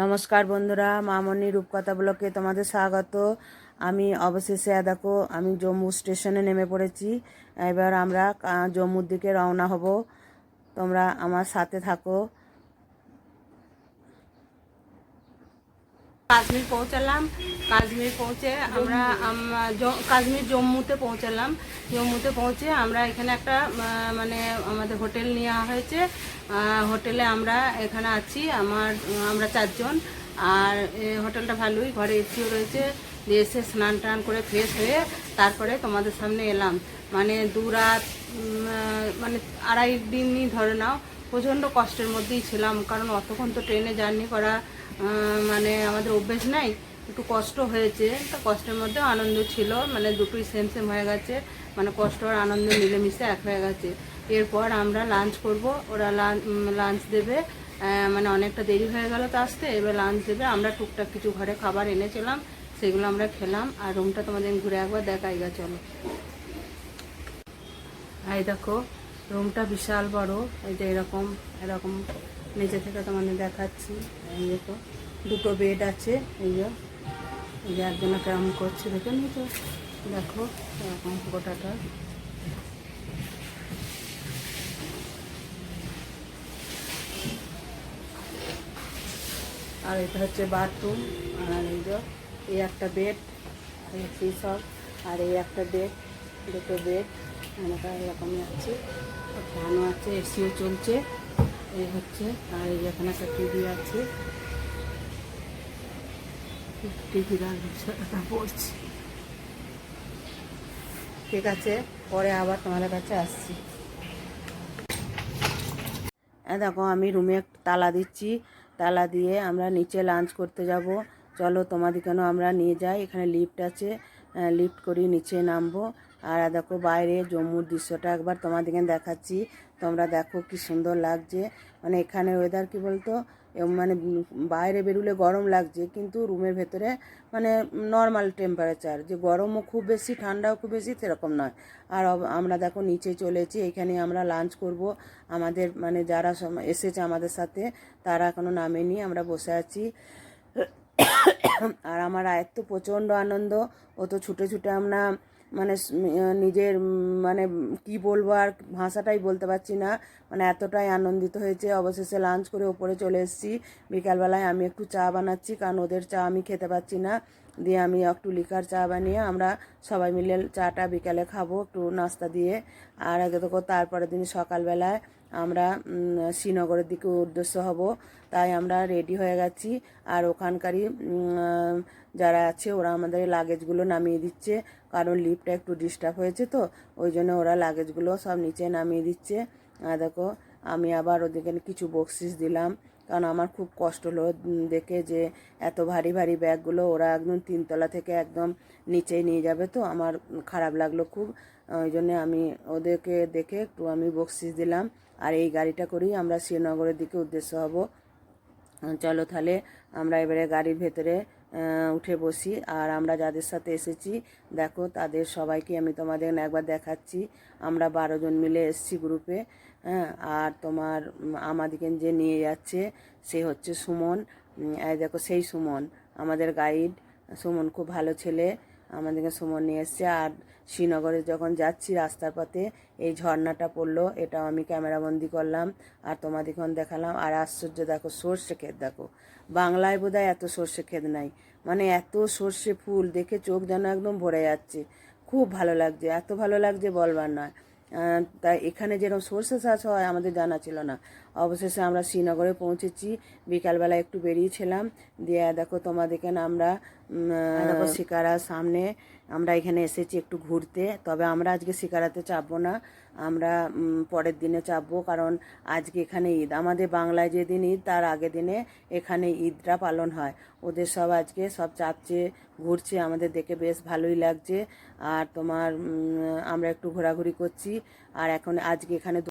নমস্কার বন্ধুরা, মামনি রূপকথা ব্লকে তোমাদের স্বাগত। আমি অবশেষে, দেখো, আমি জম্মু স্টেশনে নেমে পড়েছি। এবার আমরা জম্মুর দিকে রওনা হব। তোমরা আমার সাথে থাকো। কাশ্মীর পৌঁছালাম। কাশ্মীর পৌঁছে আমরা কাশ্মীর জম্মুতে পৌঁছালাম। জম্মুতে পৌঁছে আমরা এখানে একটা মানে আমাদের হোটেল নেওয়া হয়েছে। হোটেলে আমরা এখানে আছি, আমার, আমরা চারজন। আর হোটেলটা ভালোই, ঘরে এসিও রয়েছে। দিয়ে এসে স্নান টান করে ফ্রেশ হয়ে তারপরে তোমাদের সামনে এলাম। মানে দু রাত মানে আড়াই দিনই ধরে নাও প্রচণ্ড কষ্টের মধ্যেই ছিলাম, কারণ অতক্ষণ তো ট্রেনে জার্নি করা মানে আমাদের অভ্যেস নাই, একটু কষ্ট হয়েছে। তা কষ্টের মধ্যে আনন্দ ছিল মানে দুটোই সেম সেম হয়ে গেছে মানে কষ্ট আর আনন্দ মিলেমিশে এক হয়ে গেছে। এরপর আমরা লাঞ্চ করব, ওরা লাঞ্চ দেবে মানে অনেকটা দেরি হয়ে গেল তো আসতে, এবার লাঞ্চ দেবে, আমরা টুকটাক কিছু ঘরে খাবার এনেছিলাম, সেগুলো আমরা খেলাম, আর রুমটা তোমাদের ঘুরে একবার দেখাই গা, চলো। এই দেখো রুমটা বিশাল বড়, এই যে এরকম এরকম নিচে থেকে তোমাদের দেখাচ্ছি, এই দেখো দুটো বেড আছে, এই যে এই যে একজনে কেমন করছে, দেখে নি তো, দেখো এরকম গোটাটা। আর এটা হচ্ছে বাথরুম আর এই যে, এই একটা বেড এই সব আর এই একটা বেড দুটো বেড এলাকা এরকমই আছে। ফ্যানও আছে, এসিও চলছে। এই হচ্ছে, আর এই এখানে একটা টিভি আছে। টিভি পড়ছে। ঠিক আছে, পরে আবার তোমাদের কাছে আসছি। দেখো, আমি রুমে তালা দিচ্ছি। তালা দিয়ে আমরা নিচে লাঞ্চ করতে যাব। চলো তোমাদেরকেও আমরা নিয়ে যাই? এখানে লিফট আছে। লিফট করি নিচে নামবো। আর দেখো বাইরে জম্মুর দৃশ্যটা একবার তোমাদেরকে দেখাচ্ছি। তোমরা দেখো কি সুন্দর লাগছে। মানে এখানে ওয়েদার কি বলতো? মানে বাইরে বেরুলে গরম লাগছে, কিন্তু রুমের ভেতরে মানে নর্মাল টেম্পারেচার যে গরমও খুব বেশি, ঠান্ডাও খুব বেশি, সেরকম নয়। আর আমরা দেখো নিচে চলেছি এখানে আমরা লাঞ্চ করব। আমাদের মানে যারা এসেছে আমাদের সাথে, তারা এখনও নামেনি, আমরা বসে আছি। আর আমার আয়ের তো প্রচণ্ড আনন্দ ও তো ছুটে ছুটে আমরা মানে নিজের মানে কি বলব আর ভাষাটাই বলতে পারছি না। মানে এতটাই আনন্দিত হয়েছে। অবশেষে লাঞ্চ করে ওপরে চলে এসেছি। বিকালবেলায় আমি একটু চা বানাচ্ছি, কারণ ওদের চা আমি খেতে পাচ্ছি না। দিয়ে আমি একটু লিকার চা বানিয়ে আমরা সবাই মিলে চাটা বিকালে খাব একটু নাস্তা দিয়ে। আর আগে তো তারপরের দিন সকালবেলায় আমরা শ্রীনগরের দিকে উদ্দেশ্য হব, তাই আমরা রেডি হয়ে গেছি। আর ওখানকারই যারা আছে, ওরা আমাদের লাগেজগুলো নামিয়ে দিচ্ছে। কারণ লিফটটা একটু ডিস্টার্ব হয়েছে তো, ওই জন্য ওরা লাগেজগুলো সব নিচে নামিয়ে দিচ্ছে। আর দেখো আমি আবার ওদেরকে কিছু বকশিস দিলাম। কারণ আমার খুব কষ্ট হলো দেখে যে এত ভারী ভারী ব্যাগগুলো ওরা একদম তিনতলা থেকে একদম নিচেই নিয়ে যাবে তো। আমার খারাপ লাগল খুব। ওই জন্য আমি ওদেরকে দেখে একটু আমি বকশিস দিলাম। আর এই গাড়িটা করেই আমরা শ্রীনগরের দিকে উদ্দেশ্য হব। চলো তাহলে আমরা এবারে গাড়ির ভেতরে উঠে বসি। আর আমরা যাদের সাথে এসেছি, দেখো তাদের সবাইকে আমি তোমাদের একবার দেখাচ্ছি। আমরা বারো জন মিলে এসেছি গ্রুপে হ্যাঁ? আর তোমার আমাদেরকে যে নিয়ে যাচ্ছে, সে হচ্ছে সুমন। দেখো সেই সুমন, আমাদের গাইড সুমন খুব ভালো ছেলে। আমাদেরকে সুমন নিয়ে এসছে। আর শ্রীনগরে যখন যাচ্ছি, রাস্তার পথে এই ঝর্ণাটা পড়ল, এটাও আমি ক্যামেরাবন্দি করলাম। আর তোমাদেরকে দেখালাম। আর আশ্চর্য, দেখো সর্ষে ক্ষেত, দেখো। বাংলায় বোধহয় এত সর্ষে ক্ষেত নাই। মানে এত সর্ষে ফুল দেখে চোখ যেন একদম ভরে যাচ্ছে। খুব ভালো লাগছে, এত ভালো লাগছে বলবার নয়। তাই এখানে যেরকম সর্ষে চাষ হয়, আমাদের জানা ছিল না। অবশেষে আমরা শ্রীনগরে পৌঁছেছি। বিকালবেলা একটু বেরিয়েছিলাম। দিয়ে দেখো তোমাদেরকে আমরা দেখো শিকারা সামনে আমরা এখানে এসেছি একটু ঘুরতে। তবে আমরা আজকে শিকারাতে চাপবো না। আমরা পরের দিনে চাপবো। কারণ আজকে এখানে ঈদ। আমাদের বাংলায় যেদিন ঈদ তার আগের দিনে এখানে ঈদটা পালন হয়। ওদের সব আজকে সব চাপছে ঘুরছে। আমাদের দেখে বেশ ভালোই লাগছে। আর তোমার আমরা একটু ঘোরাঘুরি করছি। আর এখন আজকে এখানে